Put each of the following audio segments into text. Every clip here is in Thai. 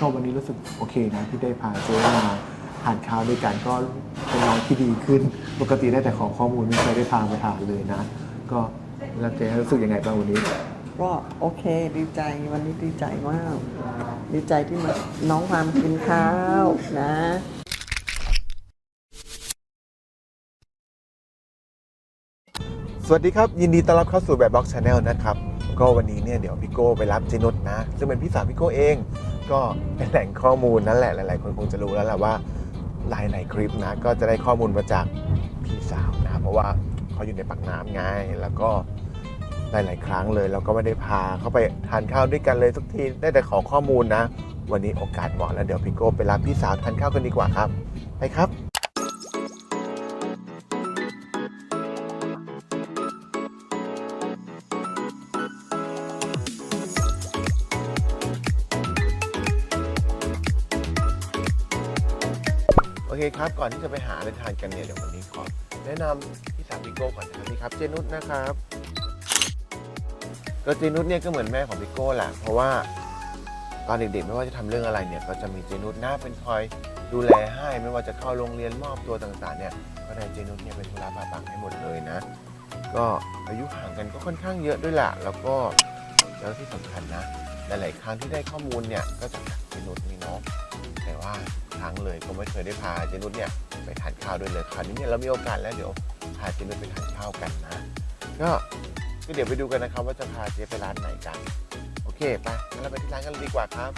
ก็วันนี้รู้สึกโอเคนะที่ได้พาเจ๊มาทานข้าวด้วยกันก็เป็นน้องที่ดีขึ้น ปกติได้แต่ขอข้อมูลไม่เคยได้พาไปทานเลยนะ ก็แล้วเจ๊รู้สึกยังไงบ้างวันนี้ ก็โอเคดีใจวันนี้ดีใจมาก ดีใจที่มาน้องพามกินข้าวนะสวัสดีครับ ยินดีต้อนรับเข้าสู่แบบบล็อกชาแนลนะครับ ก็วันนี้เนี่ยเดี๋ยวพี่โก้ไปรับเจนุสนะ ซึ่งเป็นพี่สาวพี่โก้เอง ก็เป็นแหล่งข้อมูลนั่นแหละหลาย ๆ คนคงจะรู้แล้วแหละว่าหลายๆคลิปนะ ก็จะได้ข้อมูลมาจากพี่สาวนะ เพราะว่าเขาอยู่ในปากน้ำไงแล้วก็หลาย ๆ ครั้งเลยเราก็ไม่ได้พาเขาไปทานข้าวด้วยกันเลยทุกทีได้แต่ขอข้อมูลนะ วันนี้โอกาสเหมาะแล้วเดี๋ยวพี่โก้ไปรับพี่สาวทานข้าวกันดีกว่าครับ ไปครับ โอเคครับ ก่อนที่จะไปหาอะไรทานกันเนี่ยเดี๋ยววันนี้ขอแนะนำพี่สาวพี่โก้ก่อนนะครับนี่ครับเจนุสนะครับก็เจนุสเนี่ยก็เหมือนแม่ของพี่โก้แหละเพราะว่าตอนเด็กๆไม่ว่าจะทำเรื่องอะไรเนี่ยก็จะมีเจนุสหน้าเป็นคอยดูแลให้ไม่ว่าจะเข้าโรงเรียนมอบตัวต่างๆเนี่ยก็ได้เจนุสเนี่ยเป็นธุระปาปังให้หมดเลยนะ ก็อายุห่างกันก็ค่อนข้างเยอะด้วยแหละแล้วก็แล้วที่สำคัญนะหลายๆครั้งที่ได้ข้อมูลเนี่ยก็จะจากเจนุสนี่เนาะ แต่ว่าครั้งเลยก็ไม่เคยได้พาเจนุสเนี่ยไปทานข้าวด้วยเลยคราวนี้เนี่ยเรามีโอกาสแล้วเดี๋ยวพาเจนุสไปทานข้าวกันนะก็ก็เดี๋ยวไปดูกันนะครับว่าจะพาเจไปร้านไหนกัน โอเคไปงั้นเราไปที่ร้านกันเลยดีกว่าครับ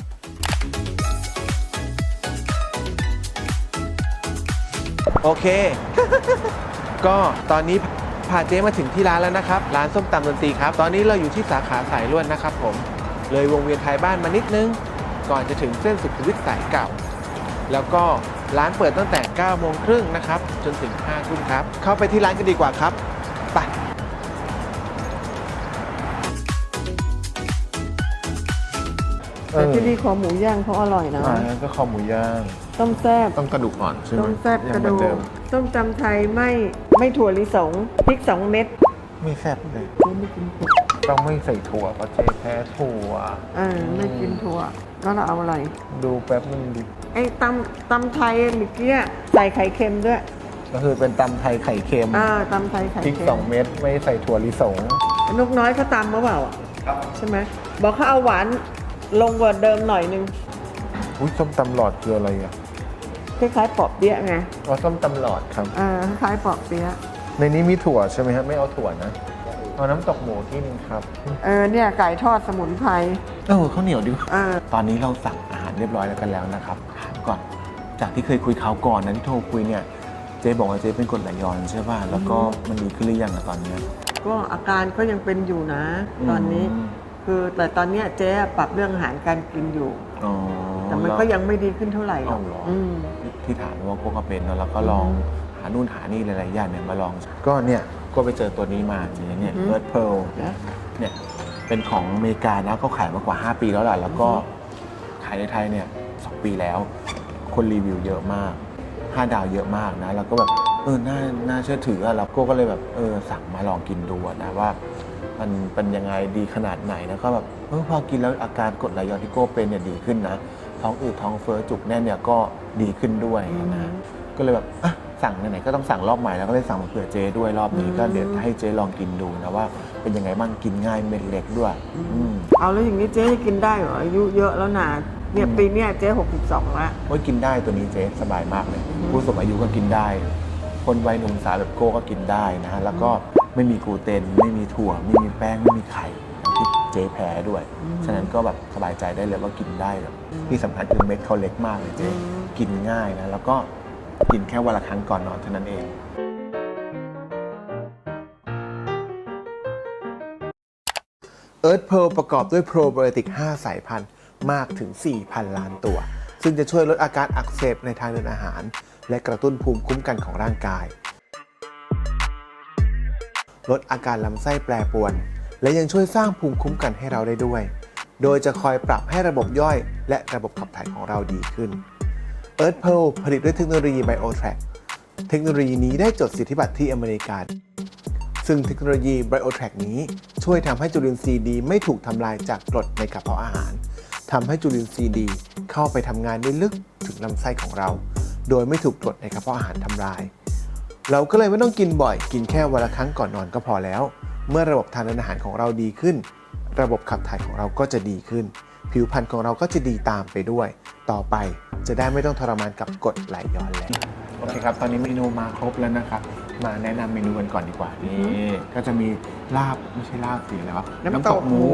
โอเค ก็ตอนนี้พาเจ๊มาถึงที่ร้านแล้วนะครับ ร้านส้มตำดนตรีครับ ตอนนี้เราอยู่ที่สาขาสายลวดนะครับผม เลยวงเวียนไทยบ้านมานิดนึง ก่อนจะถึงเส้นสุขุมวิทสายเก่า แล้วก็ร้านเปิดตั้งแต่ 9 โมงครึ่งนะครับ จนถึง 5 ทุ่มครับ เข้าไปที่ร้านกันดีกว่าครับไปแต่ที่นี่คอหมูย่างเขาอร่อยนะอ่างั้นก็คอหมูย่าง ต้มแซ่บต้องกระดูกอ่อนใช่ไหมต้มแซ่บยักงระเหมือนดูเดิกมต้มตำไทยไม่ไม่ถั่วลิสงพริกสองเม็ดไม่แซ่บเลยไม่กินถั่วต้องไม่ใส่ถั่วเพราะเจ๊แพ้ถั่วเออไม่กินถั่ว แล้วเราเอาอะไร ดูแป๊บนึงดิไอ้ตำตำไทยเมื่อกี้ใส่ไข่เค็มด้วย ก็คือเป็นตำไทยไข่เค็มเออตำไทยไข่พริกเค็สอมงเม็ดไม่ใส่ถั่วลิสง นกน้อยเขาตำมาเปล่าอะใช่ไหมบอกเขาเอาหวานลงกว่าเดิมหน่อยนึงอุ้ยส้มตำหลอดคืออะไรอะคล้ายๆปอบเปี๊ยะไงอ๋อส้มตำหลอดครับ เออคล้ายๆปอบเปี๊ยะในนี้มีถั่วใช่ไหมครับไม่เอาถั่วนะ เอาน้ำตกหมูที่หนึงครับ เออเนี่ยไก่ทอดสมุนไพรเออข้าวเหนียวดีกว่าเออตอนนี้เราสั่งอาหารเรียบร้อยแล้วกันแล้วนะครับถามก่อน จากที่เคยคุยเขาวก่อนนะที่โทรคุยเนี่ย เจ๊บอกว่าเจ๊เป็นกรดไหลย้อนใช่ป่ะ แล้วก็มันดีขึ้นหรือยังอะตอนเนี้ยก็อาการก็ยังเป็นอยู่นะ ตอนนี้อืมคือแต่ตอนเนี้ยเจ๊ปรับเรื่องอาหารการกินอยู่ อ๋อแต่มันก็ยังไม่ดีขึ้นเท่าไหร่หรอกเอาเหรออื ม ที่ถามว่าโกก็เป็นเนอะแล้วก็ลองอืมหานู่นหานี่หลายๆอย่างเนี่ยมาลอง ก็เนี่ย ก็ไปเจอตัวนี้มาเจ๊เนี่ยอือฮึเอิร์ธเพลนะเนี่ยเป็นของอเมริกานะก็ขายมากว่า 5 ปีแล้วแหละแล้วก็ขายในไทยเนี่ยสปีแล้ว คนรีวิวเยอะมาก 5 ดาวเยอะมากนะ แล้วก็แบบเออน่าน่าเชื่อถืออะแล้วก็ก็เลยแบบเออสั่งมาลองกินดูอะนะว่ามันเป็นยังไงดีขนาดไหนแล้วก็แบบเออพอกินแล้วอาการกรดไหลย้อนที่โก้เป็นเนี่ยดีขึ้นนะท้องอืดท้องเฟ้อจุกแน่นเนี่ยก็ดีขึ้นด้วยนะ ก็เลยแบบอะ สั่งไหนๆก็ต้องสั่งรอบใหม่แล้วก็เลยสั่งมาเผื่อเจด้วยรอบนี้ก็เดี๋ยวให้เจลองกินดูนะว่า เป็นยังไงบ้างกินง่ายเม็ดเล็กด้วยอืมเอาแล้วอย่างนี้เจ๊ให้กินได้เหรออายุเยอะแล้วนะเนี่ยอืมปีเนี้ยเจ๊หกสิบสองละโอ้ยกินได้ตัวนี้เจ๊สบายมากเลยอืมผู้สูงอายุก็กินได้ คนวัยหนุ่มสาวแบบโก้ก็กินได้นะแล้วก็ไม่มีกลูเตนไม่มีถั่ว ไม่มีแป้งไม่มีไข่อย่างที่เจ๊แพ้ด้วย ฉะนั้นก็แบบสบายใจได้เลยว่ากินได้แบบที่สำคัญคือเม็ดเขาเล็กมากเลยเจ๊กินง่ายนะแล้วก็ กินแค่วันละครั้งก่อนนอนเท่านั้นเองเอิร์ธเพลประกอบด้วยโปรไบโอติก 5 สายพันธุ์มากถึง 4,000 ล้านตัว ซึ่งจะช่วยลดอาการอักเสบในทางเดินอาหาร และกระตุ้นภูมิคุ้มกันของร่างกาย ลดอาการลำไส้แปรปรวน และยังช่วยสร้างภูมิคุ้มกันให้เราได้ด้วย โดยจะคอยปรับให้ระบบย่อยและระบบขับถ่ายของเราดีขึ้น Earth Pearl ผลิตด้วยเทคโนโลยี BioTrack เทคโนโลยีนี้ได้จดสิทธิบัตรที่อเมริกา ซึ่งเทคโนโลยี BioTrack นี้ช่วยทำให้จุลินทรีย์ดีไม่ถูกทำลายจากกรดในกระเพาะอาหารทำให้จุลินทรีย์ดีเข้าไปทำงานได้ลึกถึงลำไส้ของเรา โดยไม่ถูกกรดในกระเพาะอาหารทำลาย เราก็เลยไม่ต้องกินบ่อย กินแค่วันละครั้งก่อนนอนก็พอแล้ว เมื่อระบบทานอาหารของเราดีขึ้น ระบบขับถ่ายของเราก็จะดีขึ้น ผิวพรรณของเราก็จะดีตามไปด้วย ต่อไปจะได้ไม่ต้องทรมานกับกรดไหลย้อนแล้วโอเคครับ ตอนนี้เมนูมาครบแล้วนะครับ มาแนะนำเมนูกันก่อนดีกว่า นี่ ก็จะมีลาบ ไม่ใช่ลาบสิแล้วน้ำตกหมู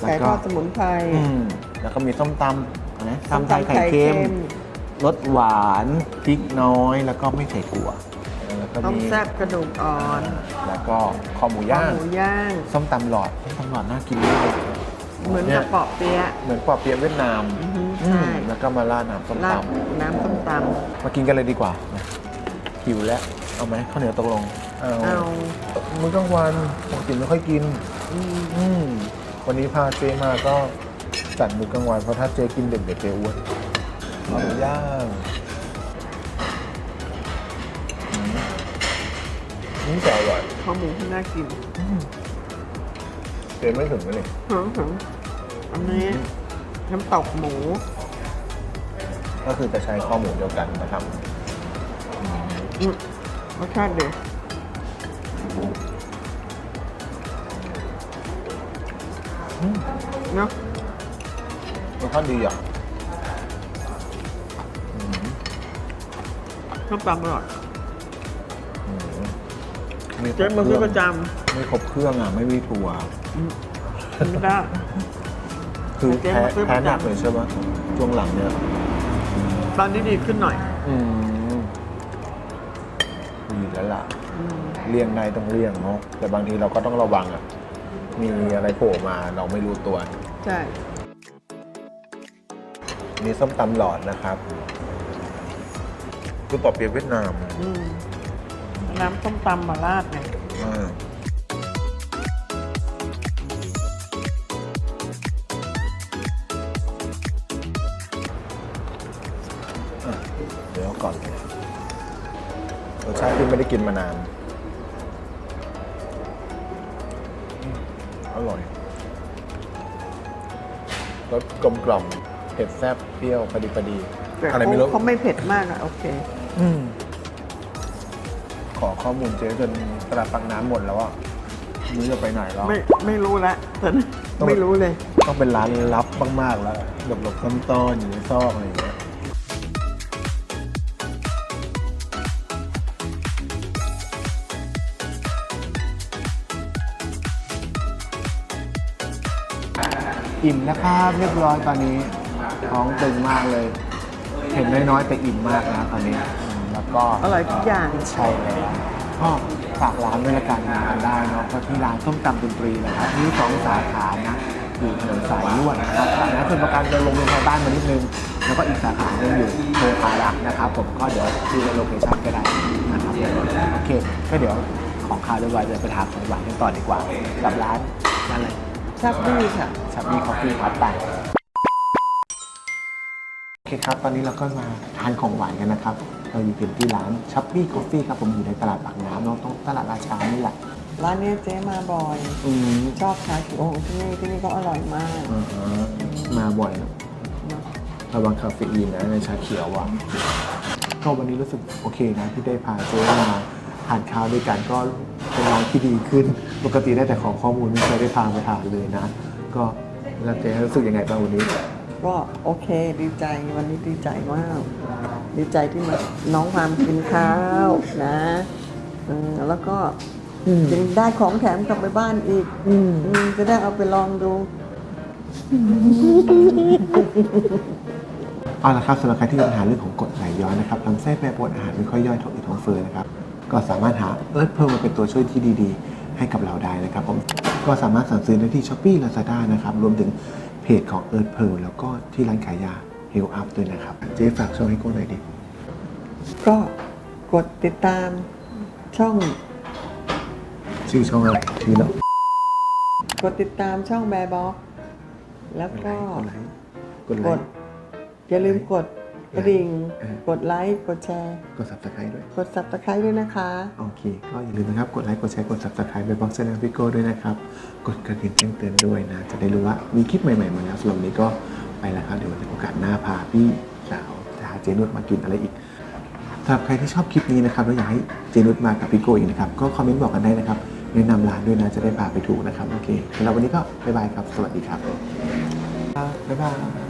ไก่ทอดสมุนไพรอืมแล้วก็มีส้มตำนะตำไทยไข่เค็มรสหวานพริกน้อย แล้วก็ไม่ใส่กัวแล้วก็ต้มมีแซ่บกระดูกอ่อน แล้วก็คอหมูข้าย่าวงหมูย่าง ส้มตำหลอดส้มตำหลอดน่ากินมาก เหมือนเนี่กับยเปาะเปี๊ยะเหมือนปอเปี๊ยะเวียดนามอือฮึอืมใช่แล้วก็มาราดน้ำส้มราตดน้ำส้มตำมากินกันเลยดีกว่ามาหิวแล้วเอาไหมข้าวเหนียวตกลงเอาำเอามื้อกลางวันปกติไม่ค่อยกิน อืมอืมวันนี้พาเจมาก็จัดมื้อกลางวันเพราะถ้าเจกินเด็กเดี๋ยวเจอ้วนข้าวหมูย่างอืมนี่แต่อร่อยข้าวหมูที่น่ากินเจไม่ถึงเลยหอมๆอั นนี้น้ำตกหมู ก็คือจะใช้ข้อหมูเดียวกันนะครับอืมรสชาติดีเนาะรสชาติดีอะน้ำตาลอร่อยอืมมีครเจ๊บมาเคซื้รื่อองประจไม่ครบเครื่องอะ ไม่มีถั่วำอืมกินไม่ได้ คือเจ๊แพ้มาซื้อประจำแพ้หนักเลยใช่ไหมช่วงหลังเนี่ยตอนนี้ดีขึ้นหน่อยอืมดีแล้วล่ะอืมเลี่ยงได้ต้องเลี่ยงเนาะแต่บางทีเราก็ต้องระวังอะ มีอะไรโผล่มาเราไม่รู้ตัว ใช่มีส้มตำหลอดนะครับ คือปอเปียะเวียดนามอืมน้ำส้มตำมาราดไง อ่าอะเดี๋ยวก่อนรสชาติที่ไม่ได้กินมานานอืมอร่อยรสกลมกล่อมเผ็ดแซ่บเปรี้ยวพอดีพอดี แต่อะไรเขาไม่รู้ เขาไม่เผ็ดมากอะโอเค อืมขอข้อมูลเจ๊จนตลาดปากน้ำหมดแล้วอะไมึงจะไปไหนแล้ว ไม่ไม่รู้ละตอนนี้ต้องไม่รู้เลย ต้องเป็นร้านลับมาก ๆ แล้วหลบหลบๆซ่อนๆอยู่ในซอกอะไรอย่างเงี้ย อิ่มนะครับเรียบร้อยตอนนี้ท้องตึงมากเลย เห็นน้อยๆแต่อิ่มมากนะตอนนี้อืมแล้วก็ อร่อยทุกอย่าง ใช่แล้วก็ฝากร้านด้วยละกันมาได้เนาะก็ที่ร้านส้มตำดนตรีนะครับมีสองสาขานะอยู่ถนนสายลวดนะครับสาขาเป็นประกันจะลงลงทางบ้านมานิดนึง แล้วก็อีกสาขาหนึงอยู่โพธารักษ์นะครับผมก็เดี๋ยวดูในโลเคชั่นก็ได้นะครับโอเคก็เดี๋ยวของคาวเรียบร้อยเดี๋ยวไปทานของหวานกันต่อดีกว่า กับร้านร้านอะไร ชับบี้ค่ะ ชับบี้คอฟฟี่ครับไปโอเคครับ ตอนนี้เราก็มาทานของหวานกันนะครับ เราอยู่กันที่ร้านชับบี้คอฟฟี่ครับผมอยู่ในตลาดปากน้ำเนาะตรงตลาดราชานี่แหละร้านนี้เจ๊มาบ่อย อืมชอบชาเขียวของที่นี่ที่นี่ก็อร่อยมากอ่าฮะมาบ่อยนะเนอะระวังคาเฟอีนนะในชาเขียวอะก็วันนี้รู้สึกโอเคนะที่ได้พาเจ๊มาทานข้าวด้วยกันก็เป็นน้องที่ดีขึ้น ปกติได้แต่ของข้อมูลไม่เคยได้พาไปทานเลยนะ ก็แล้วเจ๊รู้สึกยังไงบ้างวันนี้ ก็โอเคดีใจวันนี้ดีใจมากดีใจที่มาน้องพามกินข้าวนะเออแล้วก็อืมยังได้ของแถมกลับไปบ้านอีกอืมอืมจะได้เอาไปลองดู เอาละครับสำหรับใครที่มีปัญหาเรื่องของกรดไหลย้อนนะครับลำไส้แปรปรวนอาหารไม่ค่อยย่อยท้องอืดท้องเฟ้อนะครับ ก็สามารถหาเอิร์ธเพิ่มมาเป็นตัวช่วยที่ดีๆ ให้กับเราได้นะครับผมก็สามารถสั่งซื้อได้ที่ช้อปปี้ลาซาด้านะครับรวมถึงเพจของเอิร์ธเพิ่มแล้วก็ที่ร้านขายยาเฮลอัพด้วยนะครับ เจ๊ฝากช่องให้โก้หน่อยดิก็กดติดตามช่อง ชื่อช่องอะไรชื่อแล้วกดติดตามช่องแบร์บ็อกแล้วก็กดไลค์กดไลกด ค์ อย่าลืมกด กระดิ่ง เออ กดไลค์ กดแชร์ กด subscribe ด้วย กด subscribe ด้วยนะคะ โอเค ก็อย่าลืมนะครับ กดไลค์ กดแชร์ กด subscribe ไปบ็อกซ์แนลพิโก้ด้วยนะครับ กดกระดิ่งแจ้งเตือนด้วยนะ จะได้รู้ว่ามีคลิปใหม่ ๆ มาแล้วสำหรับวันนี้ก็ไปแล้วครับ เดี๋ยววันโอกาสหน้าพาพี่สาวพาเจนุชมากินอะไรอีกสำหรับใครที่ชอบคลิปนี้นะครับแล้วอยากให้เจนุชมากับพี่โกอีกนะครับ ก็คอมเมนต์บอกกันได้นะครับ แนะนำร้านด้วยนะ จะได้พาไปถูกนะครับ โอเคสำหรับวันนี้ก็บ๊ายบายครับ สวัสดีครับ บ๊ายบาย